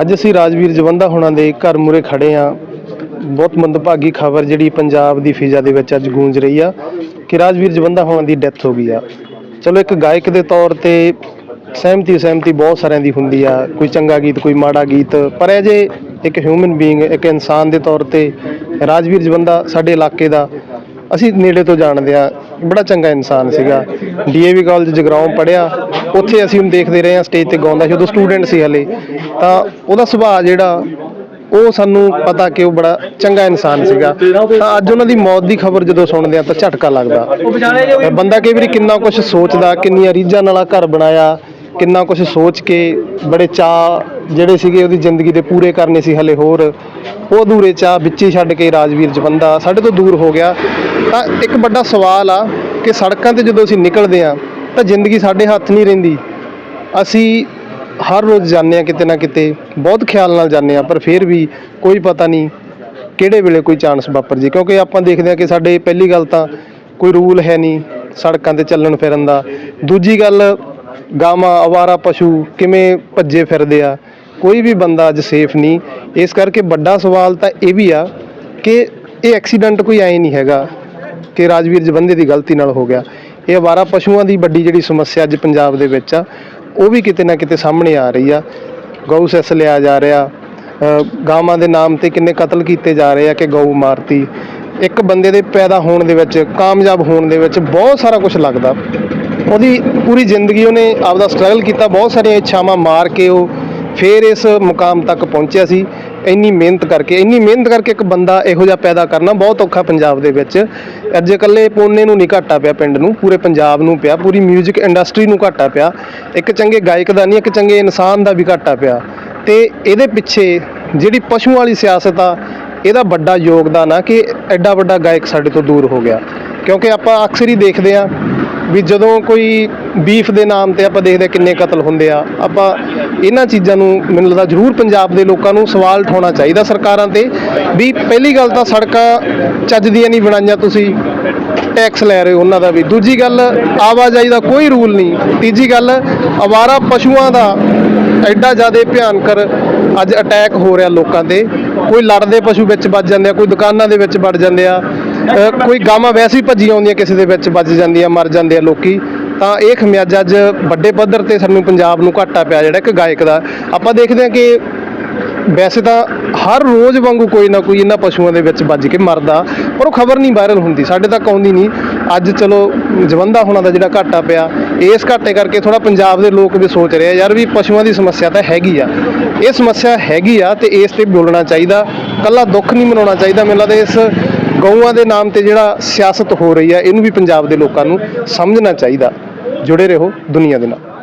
ਅੱਜ ਅਸੀਂ ਰਾਜਵੀਰ ਜਵੰਦਾ ਹੋਣਾ ਦੇ ਘਰ ਮੂਰੇ ਖੜੇ ਆ ਬਹੁਤ ਮੰਦਭਾਗੀ ਖਬਰ ਜਿਹੜੀ ਪੰਜਾਬ ਦੀ ਫਿਜ਼ਾ ਦੇ ਵਿੱਚ ਅੱਜ ਗੂੰਜ ਰਹੀ ਆ ਕਿ ਰਾਜਵੀਰ ਜਵੰਦਾ ਹੋਣਾ ਦੀ ਡੈਥ ਹੋ ਗਈ ਆ। ਚਲੋ ਇੱਕ ਗਾਇਕ ਦੇ ਤੌਰ ਤੇ ਸਹਿਮਤੀ ਸਹਿਮਤੀ ਬਹੁਤ ਸਾਰਿਆਂ ਦੀ ਹੁੰਦੀ ਆ। ਕੋਈ ਚੰਗਾ ਗੀਤ, ਕੋਈ ਮਾੜਾ ਗੀਤ, ਪਰ ਇਹ ਜੇ ਇੱਕ ਹਿਊਮਨ ਬੀਇੰਗ ਇੱਕ ਇਨਸਾਨ ਦੇ ਤੌਰ ਤੇ ਰਾਜਵੀਰ ਜਵੰਦਾ ਸਾਡੇ ਇਲਾਕੇ ਦਾ ਅਸੀਂ ਨੇੜੇ ਤੋਂ ਜਾਣਦੇ ਆ। ਬੜਾ ਚੰਗਾ ਇਨਸਾਨ ਸੀਗਾ। ਡੀਏਵੀ ਕਾਲਜ ਜਗਰਾਉਂ ਪੜਿਆ ਉੱਥੇ ਅਸੀਂ ਉਹਨੂੰ ਦੇਖਦੇ ਰਹੇ ਹਾਂ ਸਟੇਜ ਤੇ ਗਾਉਂਦਾ ਸੀ। ਉਦੋਂ ਸਟੂਡੈਂਟ ਸੀ ਹਲੇ। ਤਾਂ ਉਹਦਾ ਸੁਭਾਅ ਜਿਹੜਾ, ਉਹ ਸਾਨੂੰ ਪਤਾ ਕਿ ਉਹ ਬੜਾ ਚੰਗਾ ਇਨਸਾਨ ਸੀਗਾ। ਤਾਂ ਅੱਜ ਉਹਨਾਂ ਦੀ ਮੌਤ ਦੀ ਖਬਰ ਜਦੋਂ ਸੁਣਦੇ ਆ ਤਾਂ ਝਟਕਾ ਲੱਗਦਾ। ਬੰਦਾ ਕਈ ਵਾਰੀ ਕਿੰਨਾ ਕੁਝ ਸੋਚਦਾ, ਕਿੰਨੀਆਂ ਰੀਝਾਂ ਨਾਲ ਘਰ ਬਣਾਇਆ, ਕਿੰਨਾ ਕੁਝ ਸੋਚ ਕੇ ਬੜੇ ਚਾਹ ਜਿਹੜੇ ਸੀਗੇ ਉਹਦੀ ਜ਼ਿੰਦਗੀ ਦੇ ਪੂਰੇ ਕਰਨੇ ਸੀ ਹਲੇ ਹੋਰ। ਉਹ ਅਧੂਰੇ ਚਾਹ ਵਿੱਚ ਹੀ ਛੱਡ ਕੇ ਰਾਜਵੀਰ ਜਵੰਦਾ ਸਾਡੇ ਤੋਂ ਦੂਰ ਹੋ ਗਿਆ। ਤਾਂ ਇੱਕ ਵੱਡਾ ਸਵਾਲ ਆ ਕਿ ਸੜਕਾਂ ਤੇ ਜਦੋਂ ਅਸੀਂ ਨਿਕਲਦੇ ਆ ਤਾਂ ਜ਼ਿੰਦਗੀ ਸਾਡੇ ਹੱਥ ਨਹੀਂ ਰਹਿੰਦੀ। ਅਸੀਂ ਹਰ ਰੋਜ਼ ਜਾਂਦੇ ਆ ਕਿਤੇ ਨਾ ਕਿਤੇ, ਬਹੁਤ ਖਿਆਲ ਨਾਲ ਜਾਂਦੇ ਆ ਪਰ ਫਿਰ ਵੀ ਕੋਈ ਪਤਾ ਨਹੀਂ ਕਿਹੜੇ ਵੇਲੇ ਕੋਈ ਚਾਂਸ ਵਾਪਰ ਜੇ। ਕਿਉਂਕਿ ਆਪਾਂ ਦੇਖਦੇ ਆ ਕਿ ਸਾਡੇ ਪਹਿਲੀ ਗੱਲ ਤਾਂ ਕੋਈ ਰੂਲ ਹੈ ਨਹੀਂ ਸੜਕਾਂ ਤੇ ਚੱਲਣ ਫਿਰਨ ਦਾ। ਦੂਜੀ ਗੱਲ, ਗਾਵਾਂ ਅਵਾਰਾ ਪਸ਼ੂ ਕਿਵੇਂ ਭੱਜੇ ਫਿਰਦੇ ਆ, ਕੋਈ ਵੀ ਬੰਦਾ ਅੱਜ ਸੇਫ ਨਹੀਂ। ਇਸ ਕਰਕੇ ਵੱਡਾ ਸਵਾਲ ਤਾਂ ਇਹ ਵੀ ਆ ਕਿ ਇਹ ਐਕਸੀਡੈਂਟ ਕੋਈ ਐ ਨਹੀਂ ਹੈਗਾ। ਕਿ ਰਾਜਵੀਰ ਜਵੰਦੇ ਦੀ ਗਲਤੀ ਨਾਲ ਹੋ ਗਿਆ। ਇਹ ਅਵਾਰਾ ਪਸ਼ੂਆਂ ਦੀ ਵੱਡੀ ਜਿਹੜੀ ਸਮੱਸਿਆ ਅੱਜ ਪੰਜਾਬ ਦੇ ਵਿੱਚ ਆ, ਉਹ ਵੀ ਕਿਤੇ ਨਾ ਕਿਤੇ ਸਾਹਮਣੇ ਆ ਰਹੀ ਆ। ਗਊ ਸੈਸ ਲਿਆ ਜਾ ਰਿਹਾ ਗਾਵਾਂ ਦੇ ਨਾਮ ਤੇ ਕਿੰਨੇ ਕਤਲ ਕੀਤੇ ਜਾ ਰਹੇ ਆ ਕਿ ਗਊ ਮਾਰਤੀ। ਇੱਕ ਬੰਦੇ ਦੇ ਪੈਦਾ ਹੋਣ ਦੇ ਵਿੱਚ, ਕਾਮਯਾਬ ਹੋਣ ਦੇ ਵਿੱਚ ਬਹੁਤ ਸਾਰਾ ਕੁਝ ਲੱਗਦਾ। ਉਹਦੀ ਪੂਰੀ ਜ਼ਿੰਦਗੀ ਉਹਨੇ ਆਪਦਾ ਸਟਰਗਲ ਕੀਤਾ, ਬਹੁਤ ਸਾਰੀਆਂ ਇੱਛਾਵਾਂ ਮਾਰ ਕੇ ਉਹ ਫਿਰ ਇਸ ਮੁਕਾਮ ਤੱਕ ਪਹੁੰਚਿਆ ਸੀ। ਇੰਨੀ ਮਿਹਨਤ ਕਰਕੇ, ਇੰਨੀ ਮਿਹਨਤ ਕਰਕੇ ਇੱਕ ਬੰਦਾ ਇਹੋ ਜਿਹਾ ਪੈਦਾ ਕਰਨਾ ਬਹੁਤ ਔਖਾ ਪੰਜਾਬ ਦੇ ਵਿੱਚ। ਅੱਜ ਇਕੱਲੇ ਪੋਨੇ ਨੂੰ ਨਹੀਂ ਘਾਟਾ ਪਿਆ ਪਿੰਡ ਨੂੰ, ਪੂਰੇ ਪੰਜਾਬ ਨੂੰ ਪਿਆ, ਪੂਰੀ 뮤직 ਇੰਡਸਟਰੀ ਨੂੰ ਘਾਟਾ ਪਿਆ। ਇੱਕ ਚੰਗੇ ਗਾਇਕ ਦਾ ਨਹੀਂ, ਇੱਕ ਚੰਗੇ ਇਨਸਾਨ ਦਾ ਵੀ ਘਾਟਾ ਪਿਆ। ਤੇ ਇਹਦੇ ਪਿੱਛੇ ਜਿਹੜੀ ਪਸ਼ੂ ਵਾਲੀ ਸਿਆਸਤ ਆ, ਇਹਦਾ ਵੱਡਾ ਯੋਗਦਾਨ ਆ ਕਿ ਐਡਾ ਵੱਡਾ ਗਾਇਕ ਸਾਡੇ ਤੋਂ ਦੂਰ ਹੋ ਗਿਆ। ਕਿਉਂਕਿ ਆਪਾਂ ਅਕਸਰ ਹੀ ਦੇਖਦੇ ਆ ਵੀ ਜਦੋਂ ਕੋਈ ਬੀਫ ਦੇ ਨਾਮ ਤੇ ਆਪਾਂ ਦੇਖਦੇ ਹਾਂ ਕਿੰਨੇ ਕਤਲ ਹੁੰਦੇ ਆ, ਆਪਾਂ ਇਹਨਾਂ ਚੀਜ਼ਾਂ ਨੂੰ ਮੈਨੂੰ ਲੱਗਦਾ ਜ਼ਰੂਰ ਪੰਜਾਬ ਦੇ ਲੋਕਾਂ ਨੂੰ ਸਵਾਲ ਉਠਾਉਣਾ ਚਾਹੀਦਾ ਸਰਕਾਰਾਂ ਤੇ ਵੀ ਪਹਿਲੀ ਗੱਲ ਤਾਂ ਸੜਕਾਂ ਚੱਜ ਦੀਆਂ ਨਹੀਂ ਬਣਾਈਆਂ ਤੁਸੀਂ ਟੈਕਸ ਲੈ ਰਹੇ ਹੋ ਉਹਨਾਂ ਦਾ ਵੀ। ਦੂਜੀ ਗੱਲ, ਆਵਾਜਾਈ ਦਾ ਕੋਈ ਰੂਲ ਨਹੀਂ। ਤੀਜੀ ਗੱਲ, ਅਵਾਰਾ ਪਸ਼ੂਆਂ ਦਾ ਐਡਾ ਜ਼ਿਆਦਾ ਭਿਆਨਕਰ ਅੱਜ ਅਟੈਕ ਹੋ ਰਿਹਾ ਲੋਕਾਂ ਤੇ। ਕੋਈ ਲੜਦੇ ਪਸ਼ੂ ਵਿੱਚ ਵੱਜ ਜਾਂਦੇ ਆ, ਕੋਈ ਦੁਕਾਨਾਂ ਦੇ ਵਿੱਚ ਵੜ ਜਾਂਦੇ ਆ। ਕੋਈ ਗਾਵਾਂ ਵੈਸੇ ਹੀ ਭੱਜੀ ਆਉਂਦੀਆਂ ਕਿਸੇ ਦੇ ਵਿੱਚ, ਵੱਜ ਜਾਂਦੀਆਂ, ਮਰ ਜਾਂਦੇ ਆ ਲੋਕੀ। ਤਾਂ ਇਹ ਖਮਿਆਜਾ ਅੱਜ ਵੱਡੇ ਪੱਧਰ ਤੇ ਸਾਨੂੰ ਪੰਜਾਬ ਨੂੰ ਘਾਟਾ ਪਿਆ ਜਿਹੜਾ ਇੱਕ ਗਾਇਕ ਦਾ। ਆਪਾਂ ਦੇਖਦੇ ਹਾਂ ਕਿ ਵੈਸੇ ਤਾਂ ਹਰ ਰੋਜ਼ ਵਾਂਗੂ ਕੋਈ ਨਾ ਕੋਈ ਇਹਨਾਂ ਪਸ਼ੂਆਂ ਦੇ ਵਿੱਚ ਵੱਜ ਕੇ ਮਰਦਾ, ਪਰ ਉਹ ਖਬਰ ਨਹੀਂ ਵਾਇਰਲ ਹੁੰਦੀ, ਸਾਡੇ ਤੱਕ ਆਉਂਦੀ ਨਹੀਂ। ਅੱਜ ਚਲੋ ਜਵੰਦਾ ਹੋਣਾ ਦਾ ਜਿਹੜਾ ਘਾਟਾ ਪਿਆ, ਇਸ ਘਾਟੇ ਕਰਕੇ ਥੋੜਾ ਪੰਜਾਬ ਦੇ ਲੋਕ ਵੀ ਸੋਚ ਰਹੇ ਆ, ਯਾਰ ਵੀ ਪਸ਼ੂਆਂ ਦੀ ਸਮੱਸਿਆ ਤਾਂ ਹੈਗੀ ਆ। ਇਹ ਸਮੱਸਿਆ ਹੈਗੀ ਆ ਤੇ ਇਸ ਤੇ ਬੋਲਣਾ ਚਾਹੀਦਾ, ਕੱਲਾ ਦੁੱਖ ਨਹੀਂ ਮਨਾਉਣਾ ਚਾਹੀਦਾ। ਮੈਨੂੰ ਲੱਗਦਾ ਇਸ ਗਊਆਂ ਦੇ ਨਾਮ ਤੇ ਜਿਹੜਾ ਸਿਆਸਤ ਹੋ ਰਹੀ ਹੈ, ਇਹਨੂੰ ਵੀ ਪੰਜਾਬ ਦੇ ਲੋਕਾਂ ਨੂੰ ਸਮਝਣਾ ਚਾਹੀਦਾ। ਜੁੜੇ ਰਹੋ ਦੁਨੀਆ ਦੇ ਨਾਲ।